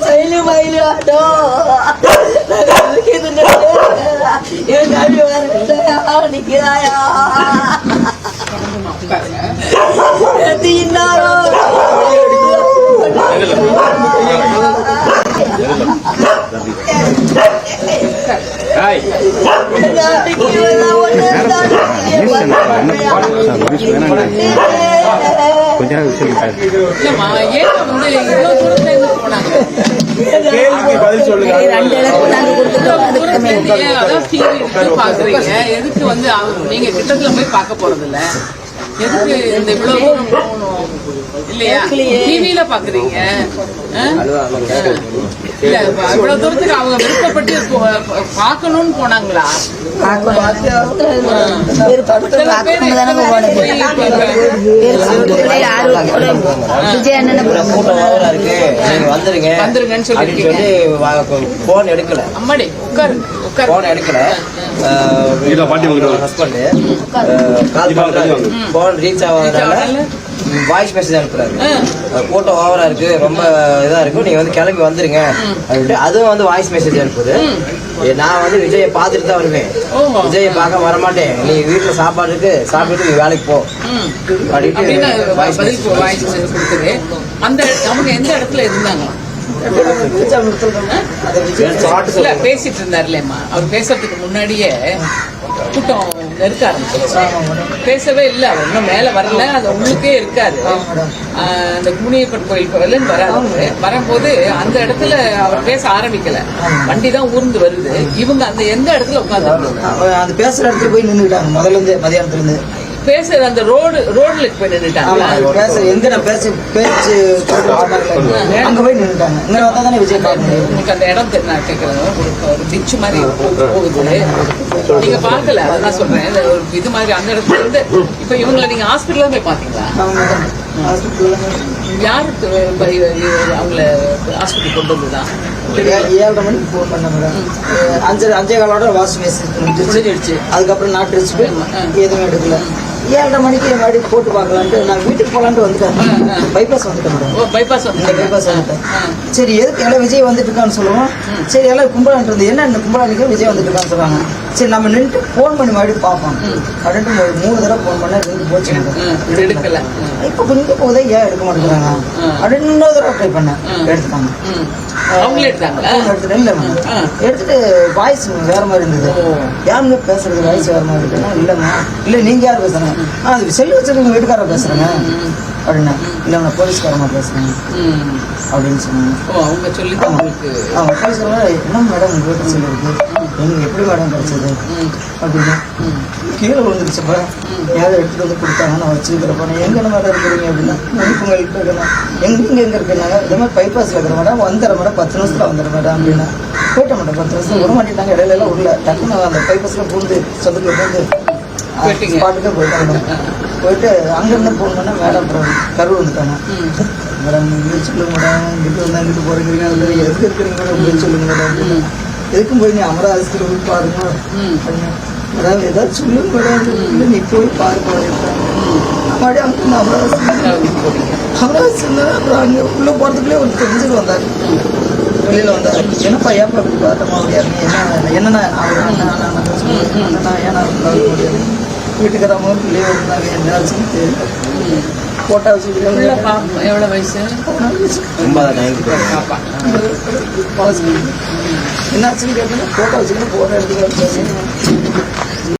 Maili, maili ano. Nakikita na siya. Yung sabi mo, ano sa'yo, ako ni Kiraya. Tingin na ako. Ay! Ay! TV இருக்கு பாக்குறீங்க எதுக்கு வந்து நீங்க கிட்டத்துல போய் பார்க்க போறது இல்ல எதுக்கு இந்த இவ்வளவு இல்லையா? டிவியில பாக்குறீங்க? இல்ல இவ்வளவு தூரத்துக்கு அவங்க விருப்பப்பட்டு போனாங்களா? வந்துருங்கன்னு. சொல்லி போன் எடுக்கல அம்மாடி உட்காரு உட்காரு. போன் எடுக்கல ஹஸ்பண்ட் போன் ரீச் ஆகாதனால? வாய்ஸ் மெசேஜ் அனுப்புறாரு. கூட்டம் ஓவரா இருக்கு ரொம்ப இதா இருக்கு. நீங்க வந்து கிளம்பி வந்துருங்க அப்படின்ட்டு அதுவும் வந்து வாய்ஸ் மெசேஜ் அனுப்புது. நான் வந்து விஜயை பார்த்துட்டு தான் வருவேன். விஜயை பார்க்க வர மாட்டேன் நீ வீட்டுல சாப்பாடு இருக்கு சாப்பிட்டு நீ வேலைக்கு போ. அப்படின்னு வாய்ஸ் மெசேஜ் கொடுக்குது. அந்த அவங்க எந்த இடத்துல இருந்தாங்க? பேசிட்டு இருந்தாருலேம்மா அவர் பேசுறதுக்கு முன்னாடியே கூட்டம் நெருக்க ஆரம்பிச்சிருச்சு. பேசவே இல்ல. அவர் இன்னும் மேல வரல. அது உங்களுக்கே இருக்காது. ஆஹ் அந்த முனியப்பன் கோயில் கோயில்னு வராது. வரும்போது அந்த இடத்துல அவர் பேச ஆரம்பிக்கல. வண்டி தான் ஊர்ந்து வருது. இவங்க அந்த எந்த இடத்துல உட்காந்து அவன் அந்த பேசுற இடத்துல போய் நின்றுட்டாங்க முதல்ல இருந்து மதியானத்துல இருந்து. பேசுற அந்த ரோடு ரோட்ல போய் நின்றுட்டாங்களா ஆமா பேச எங்க நான் பேச பேச்சு அங்க போய் நின்றுட்டாங்க இங்க வந்தா தானே விஜய் உங்களுக்கு அந்த இடம் நான் கேட்கறது ஒரு டிச் மாதிரி போகுது. நீங்க பார்க்கல அதான் சொல்றேன். இந்த ஒரு இது மாதிரி அந்த இடத்துல இருந்து இப்ப இவங்களை நீங்க ஹாஸ்பிட்டல்ல போய் பாத்தீங்களா யாரு அவங்கள ஹாஸ்பிட்டல் கொண்டு வந்துதான் ஏழரை மணிக்கு ஃபோன் பண்ண மேடம் அஞ்சு அஞ்சே காலோட வாஷ் முடிஞ்சிடுச்சு. அதுக்கப்புறம் நாட்டு வச்சுட்டு எதுவும் எடுக்கல. ஏழரை மணிக்கு மறுபடியும் போட்டு பார்க்கலான்ட்டு நான் வீட்டுக்கு போகலான்ட்டு வந்துட்டேன். பைபாஸ் வந்துட்டேன் ஓ பைபாஸ் வந்து பைபாஸ் வந்துட்டேன். சரி எதுக்கு எல்லாம் விஜய் வந்துட்டு இருக்கான்னு சொல்லுவோம். சரி எல்லாம் கும்பலான் இருந்து என்ன இந்த கும்பலானிக்கு விஜய் வந்துட்டு இருக்கான்னு சொல்லுவாங்க சரி நம்ம நின்று ஃபோன் பண்ணி மறுபடியும் பார்ப்போம். அப்படின்ட்டு ஒரு மூணு தடவை ஃபோன் பண்ண ரெண்டு போச்சு. எடுக்கல. இப்போ கொஞ்சம் போதே ஏன் எடுக்க மாட்டேங்கிறாங்க. அப்படின்னு இன்னொரு தடவை ட்ரை பண்ணேன். எடுத்துட்டாங்க. அவங்களே எடுத்தாங்களா? ஃபோன் எடுத்துட்டு இல்லை எடுத்துட்டு வாய்ஸ் வேற மாதிரி இருந்தது. யாருங்க பேசுறது? வாய்ஸ் வேற மாதிரி இருக்குன்னா இல்லைம்மா இல்லை நீங்க யார் பேசுறேங்க? ஆ அது செல்லு வச்சிருக்க வீட்டுக்கார பேசுறேங்க. அப்படின்னா இல்லை நான் போலீஸ்காரமா பேசுறேன். ம். அப்படின்னு சொன்னாங்க. அவங்க சொல்லி அவங்க பேசுறவங்க என்ன மேடம் உங்க வீட்டு செல்லு எங்க எப்படி மேடம் கிடைச்சது அப்படின்னா கீழே விழுந்துருச்சுப்பா. யாரும் எடுத்துட்டு வந்து கொடுத்தாங்க நான் வச்சுருக்கிறப்ப. நான் எங்க மேடம் இருக்கிறீங்க அப்படின்னா முனிப்பு கிட்ட இருக்கேன் எங்க நீங்க எங்க இருக்கீங்க இந்த மாதிரி பைபாஸ்ல இருக்கிற மேடம் வந்துடுற மேடம் பத்து நிமிஷத்துல வந்துடுற மேடம் அப்படின்னா. போயிட்ட மேடம் பத்து நிமிஷம் விட மாட்டேட்டாங்க இடையில எல்லாம் உள்ள டக்குன்னு அந்த பைபாஸ்ல பூந்து சொந்தத்துல பூந்து. ஸ்பாட்டுக்கே போயிட்டாங்க. மேடம் போயிட்டு அங்கிருந்து ஃபோன் மேடம் கரூர் வந்துட்டாங்க மேடம் இங்கே சொல்லுங்க மேடம். இங்கிட்டு வந்தா இங்கிட்டு போறீங்க அதில் எதுக்கு இருக்கிறீங்க மேடம்? சொல்லுங்க மேடம். அப்படின்னு. எதுக்கும் போய் நீ அமரா ஆஸ்பத்திரி போய் பாருங்க. அதாவது ஏதாவது சொல்லுங்க மேடம் நீ போய் பாருங்க மறுபடியும் அமராவதி அமராவதி இருந்தால் அப்புறம் அங்கே உள்ளே போகிறதுக்குள்ளே ஒரு தெரிஞ்சது வந்தார் வெளியில் வந்தார் என்னப்பா ஏப்பா இப்படி பார்த்தமா முடியாது என்ன என்னண்ணா அவர் அண்ணா ஏன்னா முடியாது வீட்டுக்காரமாக லீவ் இருந்தாங்க என்ன ஆச்சுன்னு தெரியல ஃபோட்டோ உள்ள பாப்பா எவ்வளவு வயசு பாப்பா என்னாச்சுன்னு கேட்டீங்கன்னா போட்டோ வச்சுக்கிட்டு ஃபோட்டோ எடுத்துக்க